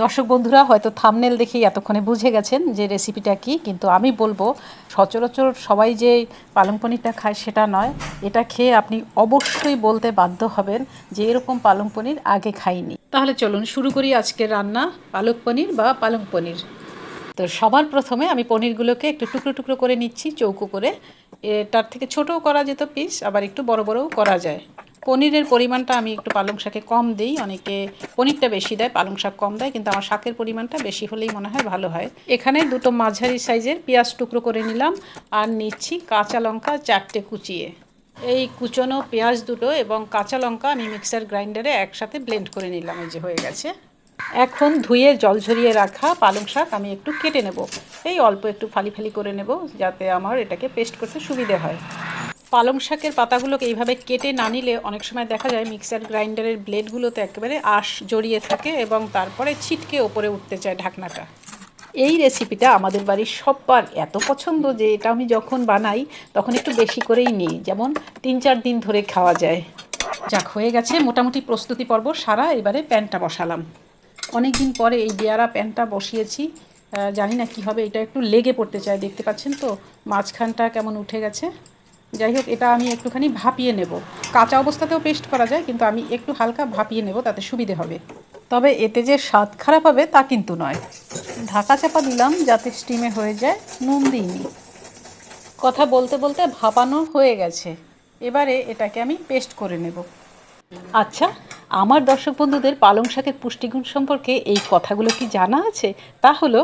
দর্শক বন্ধুরা, হয়তো থামনেল দেখেই এতক্ষণে বুঝে গেছেন যে রেসিপিটা কি, কিন্তু আমি বলব, সচরাচর সবাই যে পালং পনিরটা খায় সেটা নয়। এটা খেয়ে আপনি অবশ্যই বলতে বাধ্য হবেন যে এরকম পালং পনির আগে খাইনি। তাহলে চলুন শুরু করি আজকের রান্না, পালক পনির বা পালং পনির। তো সবার প্রথমে আমি পনিরগুলোকে একটু টুকরো টুকরো করে নিচ্ছি, চৌকো করে। এটার থেকে ছোটও করা যেত পিস আবার একটু বড় বড়ও করা যায়। পনিরের পরিমাণটা আমি একটু পালং শাকে কম দিই। অনেকে পনিরটা বেশি দেয়, পালং শাক কম দেয়, কিন্তু আমার শাকের পরিমাণটা বেশি হলেই মনে হয় ভালো হয়। এখানে দুটো মাঝারি সাইজের পেঁয়াজ টুকরো করে নিলাম আর নিচ্ছি কাঁচা লঙ্কা চারটে কুচিয়ে। এই কুচনো পেঁয়াজ দুটো এবং কাঁচা লঙ্কা আমি মিক্সার গ্রাইন্ডারে একসাথে ব্লেন্ড করে নিলাম, এই যে হয়ে গেছে। এখন ধুয়ে জল ঝরিয়ে রাখা পালং শাক আমি একটু কেটে নেব। এই অল্প একটু ফালি ফালি করে নেব যাতে আমার এটাকে পেস্ট করতে সুবিধে হয়। পালং শাকের পাতাগুলোকে এইভাবে কেটে না নিলে অনেক সময় দেখা যায় মিক্সার গ্রাইন্ডারের ব্লেডগুলোতে একেবারে আঁশ জড়িয়ে থাকে এবং তারপরে ছিটকে ওপরে উঠতে চায় ঢাকনাটা। এই রেসিপিটা আমাদের বাড়ির সব্বার এত পছন্দ যে এটা আমি যখন বানাই, তখন একটু বেশি করেই নিই। যেমন তিন চার দিন ধরে খাওয়া যায়। যাক, হয়ে গেছে মোটামুটি প্রস্তুতি পর্ব। সারা এবারে প্যানটা বসালাম। অনেক দিন পরে এই বেয়ারা প্যানটা বসিয়েছি। জানি না কি হবে, এটা একটু লেগে পড়তে চায়, দেখতে পাচ্ছেন তো? মাঝখানটা কেমন উঠে গেছে। যাই হোক, এটা আমি একটুখানি ভাপিয়ে নেব। কাঁচা অবস্থাতেও পেস্ট করা যায়, কিন্তু আমি একটু হালকা ভাপিয়ে নেব, তাতে সুবিধে হবে। তবে এতে যে স্বাদ খারাপ হবে তা কিন্তু নয়। ঢাকা চাপা দিলাম যাতে স্টিমে হয়ে যায়, নুন দিইনি। কথা বলতে বলতে ভাপানো হয়ে গেছে। এবারে এটাকে আমি পেস্ট করে নেব। আচ্ছা আমার দর্শক বন্ধুদের পালং শাকের পুষ্টিগুণ সম্পর্কে এই কথাগুলো কি জানা আছে? তা হলো,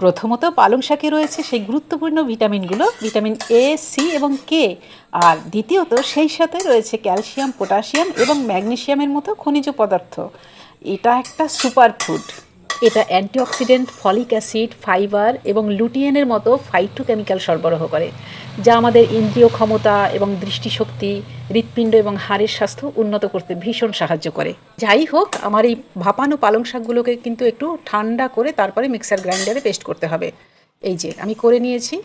প্রথমত পালং শাকে রয়েছে সেই গুরুত্বপূর্ণ ভিটামিনগুলো, ভিটামিন এ সি এবং কে আর দ্বিতীয়ত, সেই সাথে রয়েছে ক্যালসিয়াম, পটাশিয়াম এবং ম্যাগনেশিয়ামের মতো খনিজ পদার্থ। এটা একটা সুপার ফুড এটা অ্যান্টিঅক্সিডেন্ট, ফলিক অ্যাসিড, ফাইবার এবং লুটিয়েনের মতো ফাইটোকেমিক্যাল সরবরাহ করে, যা আমাদের ইন্দ্রিয় ক্ষমতা এবং দৃষ্টিশক্তি, হৃৎপিণ্ড এবং হাড়ের স্বাস্থ্য উন্নত করতে ভীষণ সাহায্য করে। যাই হোক, আমার এই ভাপানো পালং শাকগুলোকে কিন্তু একটু ঠান্ডা করে তারপরে মিক্সার গ্রাইন্ডারে পেস্ট করতে হবে। এই যে, আমি করে নিয়েছি।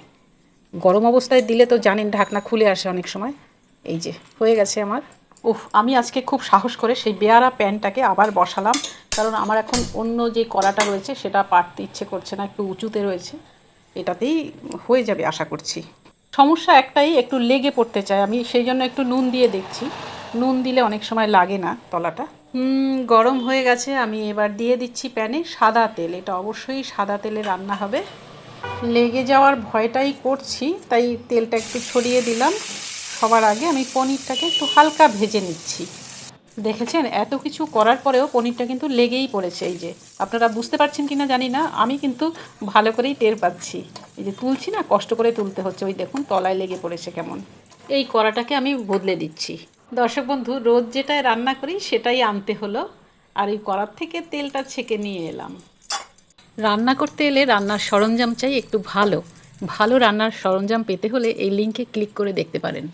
গরম অবস্থায় দিলে তো জানেন ঢাকনা খুলে আসে অনেক সময়। এই যে, হয়ে গেছে আমার। উফ, আমি আজকে খুব সাহস করে সেই বেয়ারা প্যানটাকে আবার বসালাম। কারণ আমার এখন অন্য যে কড়াটা রয়েছে, সেটা পারতে ইচ্ছে করছে না, একটু উঁচুতে রয়েছে। এটাতেই হয়ে যাবে আশা করছি। সমস্যা একটাই, একটু লেগে পড়তে চাই আমি সেই জন্য একটু নুন দিয়ে দেখছি। নুন দিলে অনেক সময় লাগে না তলাটা। গরম হয়ে গেছে। আমি এবার দিয়ে দিচ্ছি প্যানে সাদা তেল। এটা অবশ্যই সাদা তেলে রান্না হবে। লেগে যাওয়ার ভয়টাই করছি, তাই তেলটা একটু ছড়িয়ে দিলাম। সবার আগে আমি পনিরটাকে একটু হালকা ভেজে নিচ্ছি। দেখেছেন? এত কিছু করার পরেও পনিরটা কিন্তু লেগেই পড়েছে। এই যে, আপনারা বুঝতে পারছেন কি না জানি না, আমি কিন্তু ভালো করেই টের পাচ্ছি। এই যে তুলছি না, কষ্ট করে তুলতে হচ্ছে। ওই দেখুন, তলায় লেগে পড়েছে কেমন। এই কড়াটাকে আমি বদলে দিচ্ছি। দর্শক বন্ধু, রোজ যেটায় রান্না করি, সেটাই আনতে হলো। আর এই কড়ার থেকে তেলটা ছেঁকে নিয়ে এলাম। রান্না করতে এলে রান্নার সরঞ্জাম চাই একটু ভালো। ভালো রান্নার সরঞ্জাম পেতে হলে এই লিঙ্কে ক্লিক করে দেখতে পারেন।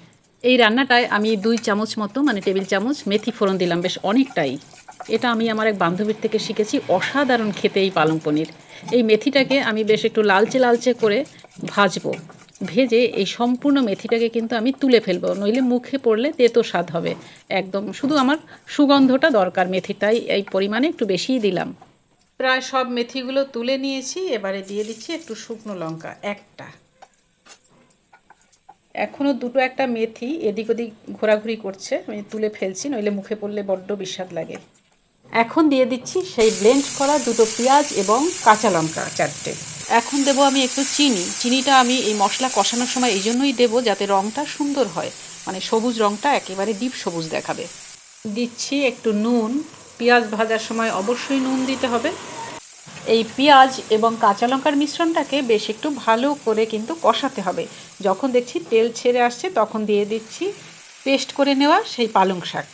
এই রান্নাটায় আমি দুই চামচ মতো মানে টেবিল চামচ মেথি ফোড়ন দিলাম বেশ অনেকটাই। এটা আমি আমার এক বান্ধবীর থেকে শিখেছি, অসাধারণ খেতে এই পালং পনির। এই মেথিটাকে আমি বেশ একটু লালচে লালচে করে ভাজবো। ভেজে এই সম্পূর্ণ মেথিটাকে কিন্তু আমি তুলে ফেলব, নইলে মুখে পড়লে তেতো স্বাদ হবে। একদম শুধু আমার সুগন্ধটা দরকার মেথিটাই, এই পরিমাণে একটু বেশিই দিলাম। প্রায় সব মেথিগুলো তুলে নিয়েছি, এবারে দিয়ে দিচ্ছি একটু শুকনো লঙ্কা, একটা। এখনও দুটো একটা মেথি এদিক ওদিক ঘোরাঘুরি করছে আমি তুলে ফেলছি নইলে মুখে পড়লে বড্ড বিস্বাদ লাগে। এখন দিয়ে দিচ্ছি সেই ব্লেন্ড করা দুটো পেঁয়াজ এবং কাঁচা লঙ্কা। চারটে। এখন দেবো আমি একটু চিনি। চিনিটা আমি এই মশলা কষানোর সময় এই জন্যই দেবো যাতে রঙটা সুন্দর হয়। মানে সবুজ রঙটা একেবারে ডিপ সবুজ দেখাবে। দিচ্ছি একটু নুন। পেঁয়াজ ভাজার সময় অবশ্যই নুন দিতে হবে। এই পেঁয়াজ এবং কাঁচা লঙ্কার মিশ্রণটাকে বেশ একটু ভালো করে কিন্তু কষাতে হবে। যখন দেখছি তেল ছেড়ে আসছে, তখন দিয়ে দিচ্ছি পেস্ট করে নেওয়া সেই পালং শাক।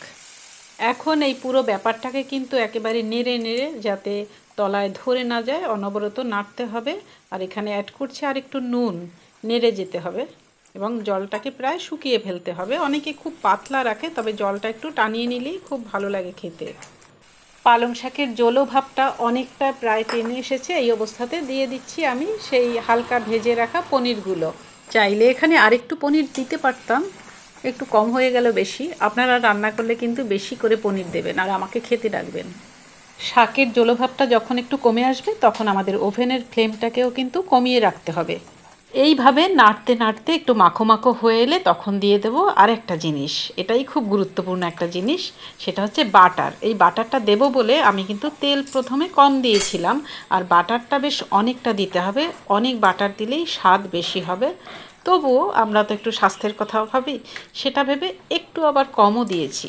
এখন এই পুরো ব্যাপারটাকে কিন্তু একেবারে নেড়ে নেড়ে যাতে তলায় ধরে না যায়, অনবরত নাড়তে হবে। আর এখানে অ্যাড করছে আর একটু নুন, নেড়ে যেতে হবে এবং জলটাকে প্রায় শুকিয়ে ফেলতে হবে। অনেকে খুব পাতলা রাখে, তবে জলটা একটু টানিয়ে নিলেই খুব ভালো লাগে খেতে। পালং শাকের জলো ভাবটা অনেকটা প্রায় টেনে এসেছে। এই অবস্থাতে দিয়ে দিচ্ছি আমি সেই হালকা ভেজে রাখা পনিরগুলো। চাইলে এখানে আরেকটু পনির দিতে পারতাম, একটু কম হয়ে গেল বেশি। আপনারা রান্না করলে কিন্তু বেশি করে পনির দেবেন, আর আমাকে খেতে ডাকবেন। শাকের জলভাবটা যখন একটু কমে আসবে, তখন আমাদের ওভেনের ফ্লেমটাকেও কিন্তু কমিয়ে রাখতে হবে। এইভাবে নাড়তে নাড়তে একটু মাখো মাখো হয়ে এলে তখন দিয়ে দেবো আরেকটা জিনিস। এটাই খুব গুরুত্বপূর্ণ একটা জিনিস, সেটা হচ্ছে বাটার। এই বাটারটা দেবো বলে আমি কিন্তু তেল প্রথমে কম দিয়েছিলাম, আর বাটারটা বেশ অনেকটা দিতে হবে। অনেক বাটার দিলেই স্বাদ বেশি হবে। তবুও আমরা তো একটু স্বাস্থ্যের কথাও ভাবি, সেটা ভেবে একটু আবার কমও দিয়েছি।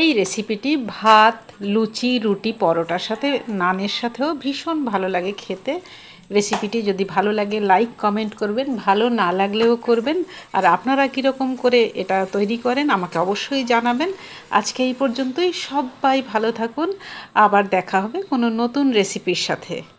এই রেসিপিটি ভাত, লুচি, রুটি, পরোটার সাথে নানের সাথেও ভীষণ ভালো লাগে খেতে। রেসিপিটি যদি ভালো লাগে লাইক কমেন্ট করবেন। ভালো না লাগলেও করবেন। আর আপনারা কীরকম করে এটা তৈরি করেন, আমাকে অবশ্যই জানাবেন। আজকে এই পর্যন্তই। সবাই ভালো থাকুন। আবার দেখা হবে কোনো নতুন রেসিপির সাথে।